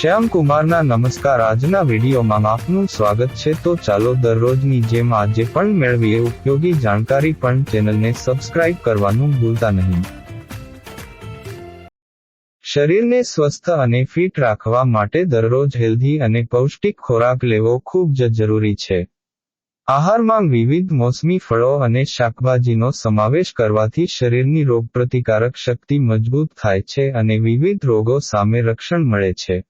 શ્યામ કુમારના નમસ્કાર. આજના વિડીયોમાં આપનું સ્વાગત છે. તો ચાલો દરરોજની જેમ આજે પણ મેળવીએ ઉપયોગી જાણકારી પણ ચેનલને સબસ્ક્રાઇબ કરવાનું ભૂલતા નહીં. શરીરને સ્વસ્થ અને ફિટ રાખવા માટે દરરોજ હેલ્ધી અને પૌષ્ટિક ખોરાક લેવો ખૂબ જ જરૂરી છે. આહારમાં વિવિધ મોસમી ફળો અને શાકભાજીનો સમાવેશ કરવાથી શરીરની રોગપ્રતિકારક શક્તિ મજબૂત થાય છે અને વિવિધ રોગો સામે રક્ષણ મળે છે.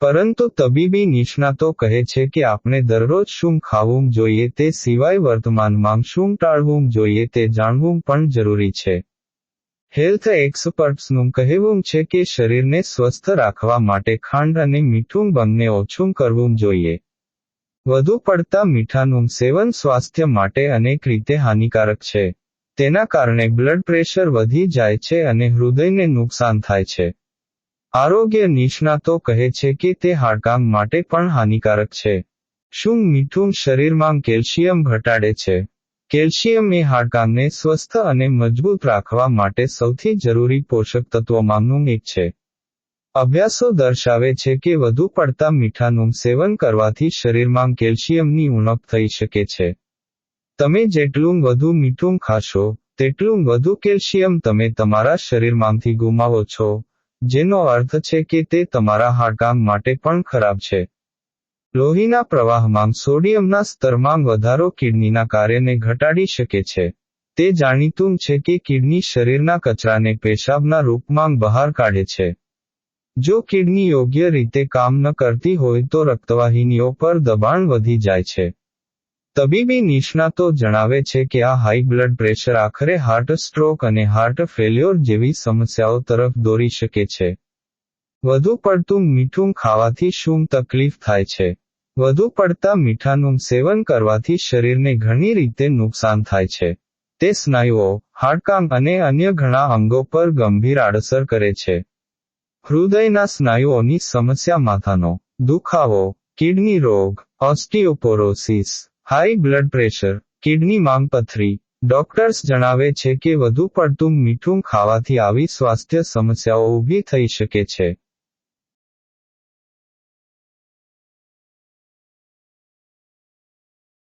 પરંતુ તબીબી નિષ્ણાતો કહે છે કે આપણે દરરોજ શું ખાવું જોઈએ તે સિવાય વર્તમાનમાં શું ટાળવું જોઈએ તે જાણવું પણ જરૂરી છે. હેલ્થ એક્સપર્ટ્સનું કહેવું છે કે શરીરને સ્વસ્થ રાખવા માટે ખાંડ અને મીઠું બંને ઓછું કરવું જોઈએ. વધુ પડતા મીઠાનું સેવન સ્વાસ્થ્ય માટે અનેક રીતે હાનિકારક છે. તેના કારણે બ્લડ પ્રેશર વધી જાય છે અને હૃદયને નુકસાન થાય છે. આરોગ્ય નિષ્ણાતો કહે છે કે તે હાડકાં માટે પણ હાનિકારક છે. શું મીઠું શરીરમાં કેલ્શિયમ ઘટાડે છે? કેલ્શિયમ એ હાડકાંને સ્વસ્થ અને મજબૂત રાખવા માટે સૌથી જરૂરી પોષક તત્વોમાંનું એક છે. અભ્યાસો દર્શાવે છે કે વધુ પડતા મીઠાનું સેવન કરવાથી શરીરમાં કેલ્શિયમની ઉણપ થઈ શકે છે. તમે જેટલું વધુ મીઠું ખાશો, તેટલું વધુ કેલ્શિયમ તમે તમારા શરીરમાંથી ગુમાવો છો. જેનો અર્થ છે કે તે તમારા હાડકાં માટે પણ ખરાબ છે. લોહીના પ્રવાહમાં સોડિયમના સ્તરમાં વધારો કિડનીના કાર્યને ઘટાડી શકે છે. તે જાણીતું છે કે કિડની શરીરના કચરાને પેશાબના રૂપમાં બહાર કાઢે છે. જો કિડની યોગ્ય રીતે કામ ન કરતી હોય તો રક્તવાહિનીઓ પર દબાણ વધી જાય છે. તબીબી નિષ્ણાતો જણાવે છે કે આ હાઈ બ્લડ પ્રેશર આખરે હાર્ટ સ્ટ્રોક અને હાર્ટ ફેલ્યોર જેવી સમસ્યાઓ તરફ દોરી શકે છે. વધુ પડતું મીઠું ખાવાથી શું તકલીફ થાય છે? વધુ પડતા મીઠાનું સેવન કરવાથી શરીરને ઘણી રીતે નુકસાન થાય છે. તે સ્નાયુઓ, હાડકાં અને અન્ય ઘણા અંગો પર ગંભીર આડઅસર કરે છે. હૃદયના સ્નાયુઓની સમસ્યા માથાનો દુખાવો, કિડની રોગ osteoporosis high blood pressure, kidney માંગ પથરી ડોક્ટર્સ જણાવે છે કે વધુ પડતું મીઠું ખાવાથી આવી સ્વાસ્થ્ય સમસ્યાઓ ઊભી થઈ શકે છે.